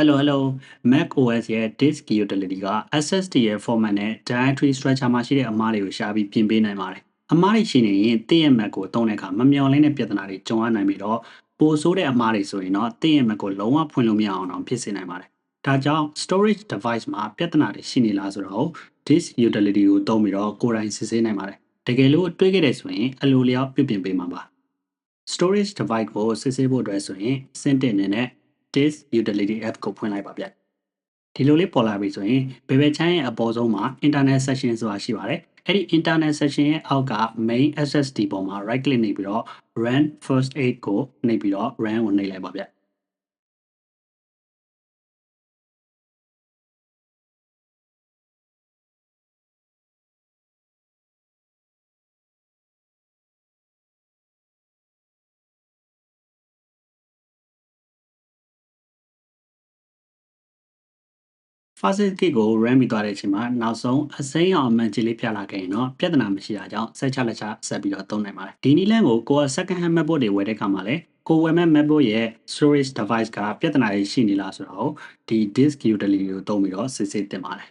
Hello Hello Mac OS ရဲ့ disk utility က SSD ရဲ့ format နဲ့ directory structure မှာရှိတဲ့အမှားတွေကိုရှာပြီးပြင်ပေးနိုင်ပါတယ်။အမှားတွေရှိနေရင်တင့်ရဲ့ Mac ကိုတုံးတဲ့အခါမမျှော်လင့်တဲ့ပြဿနာတွေကြုံရနိုင်ပြီးတော့ပိုဆိုးတဲ့အမှားတွေဆိုရင်တော့တင့်ရဲ့ Mac ကိုလုံးဝဖွင့်လို့မရအောင်တော့ဖြစ်စေနိုင်ပါတယ်။ဒါကြောင့် storage device မှာပြဿနာတွေရှိနေလားဆိုတော့ disk utility ကိုသုံးပြီးတော့ကိုယ်တိုင်စစ်ဆေးနိုင်ပါတယ်။တကယ်လို့တွေးခဲ့တယ်ဆိုရင်အလိုလျောက်ပြုပြင်ပေးမှာပါ။ storage device ကိုစစ်ဆေးဖို့အတွက်ဆိုရင်စင့်တင်နေ နဲ့ disk utility app ကိုဖွင့်လိုက်ပါဗျ။ဒီလိုလေးပေါ်လာပြီဆိုရင်ဘယ်ဘက်ချမ်းရဲ့အပေါ်ဆုံးမှာ internet session ဆိုတာရှိပါတယ်။အဲ့ဒီ internet session ရဲ့အောက်က main SSD ပေါ်မှာ right click နေပြီးတော့ run first aid ကိုနှိပ်ပြီးတော့ run ကိုနှိပ်လိုက်ပါဗျ။ faucet kit ကို run ပြီးသွားတဲ့အချိန်မှာနောက်ဆုံးအစိမ်းအောင်အမှန်ကြီးလေးပြလာခဲ့ရင်တော့ပြဿနာမရှိတာကြောင့်ဆက်ချလက်ချဆက်ပြီးတော့သုံးနိုင်ပါတယ်ဒီနည်းလမ်းကိုကိုယ်က second hand macbook တွေဝယ်တဲ့အခါမှာလည်းကိုယ်ဝယ်မဲ့ macbook ရဲ့ storage device ကပြဿနာတွေရှိနေလားဆိုတော့ဒီ disk utility ကိုသုံးပြီးတော့စစ်ဆေးတင်ပါတယ်